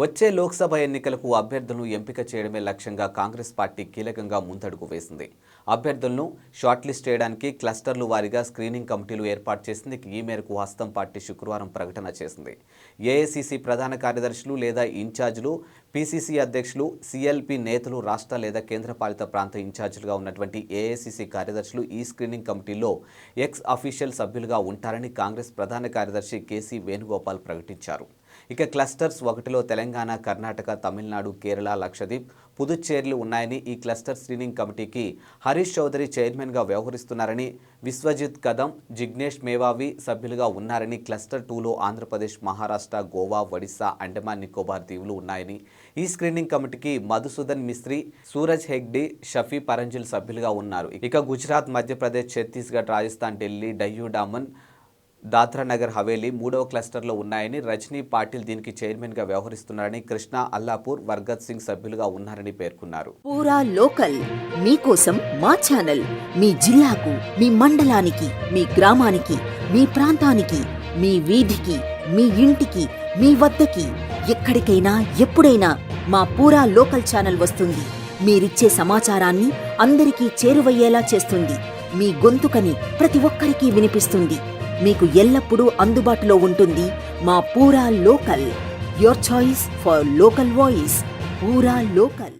వచ్చే లోక్సభ ఎన్నికలకు అభ్యర్థులను ఎంపిక చేయడమే లక్ష్యంగా కాంగ్రెస్ పార్టీ కీలకంగా ముందడుగు వేసింది. అభ్యర్థులను షార్ట్ లిస్ట్ చేయడానికి క్లస్టర్లు వారీగా స్క్రీనింగ్ కమిటీలు ఏర్పాటు చేసింది. ఈ మేరకు హస్తం పార్టీ శుక్రవారం ప్రకటన చేసింది. ఏఐసిసి ప్రధాన కార్యదర్శులు లేదా ఇన్ఛార్జీలు పిసిసి అధ్యక్షులు సిఎల్పి నేతలు రాష్ట్ర లేదా కేంద్రపాలిత ప్రాంత ఇన్ఛార్జీలుగా ఉన్నటువంటి ఏఐసిసి కార్యదర్శులు ఈ స్క్రీనింగ్ కమిటీలో ఎక్స్ అఫీషియల్ సభ్యులుగా ఉంటారని కాంగ్రెస్ ప్రధాన కార్యదర్శి కేసీ వేణుగోపాల్ ప్రకటించారు. ఇక క్లస్టర్స్ ఒకటిలో తెలంగాణ కర్ణాటక తమిళనాడు కేరళ లక్షద్వీప్ పుదుచ్చేరిలు ఉన్నాయని ఈ క్లస్టర్ స్క్రీనింగ్ కమిటీకి హరీష్ చౌదరి చైర్మన్గా వ్యవహరిస్తున్నారని విశ్వజిత్ కదం జిగ్నేష్ మేవావి సభ్యులుగా ఉన్నారని క్లస్టర్ టూలో ఆంధ్రప్రదేశ్ మహారాష్ట్ర గోవా ఒడిశా అండమాన్ నికోబార్ దీవులు ఉన్నాయని ఈ స్క్రీనింగ్ కమిటీకి మధుసూదన్ మిస్త్రి సూరజ్ హెగ్డే షఫీ పరంజిల్ సభ్యులుగా ఉన్నారు. ఇక గుజరాత్ మధ్యప్రదేశ్ ఛత్తీస్గఢ్ రాజస్థాన్ ఢిల్లీ డయ్యూ డామన్ దాద్రా నగర్ హవేలీ మూడవ క్లస్టర్లో ఉన్నాయని రజనీ పాటిల్ దీనికి చైర్మన్గా వ్యవహరిస్తున్నారని కృష్ణ అల్లాపూర్ వర్గత్ సింగ్ సభ్యులుగా ఉన్నారని పేర్కొన్నారు. పూరా లోకల్. మీకోసం మా ఛానల్. మీ జిల్లాకు మీ మండలానికి మీ గ్రామానికి మీ ప్రాంతానికి మీ వీధికి మీ ఇంటికి మీ వద్దకి ఎక్కడికైనా ఎప్పుడైనా మా పూరా లోకల్ ఛానల్ వస్తుంది. మీరిచ్చే సమాచారాన్ని అందరికీ చేరువయ్యేలా చేస్తుంది. మీ గొంతుకని ప్రతి ఒక్కరికి వినిపిస్తుంది. మీకు ఎల్లప్పుడూ అందుబాటులో ఉంటుంది మా పూరా local. Your choice for local voice పూరా లోకల్.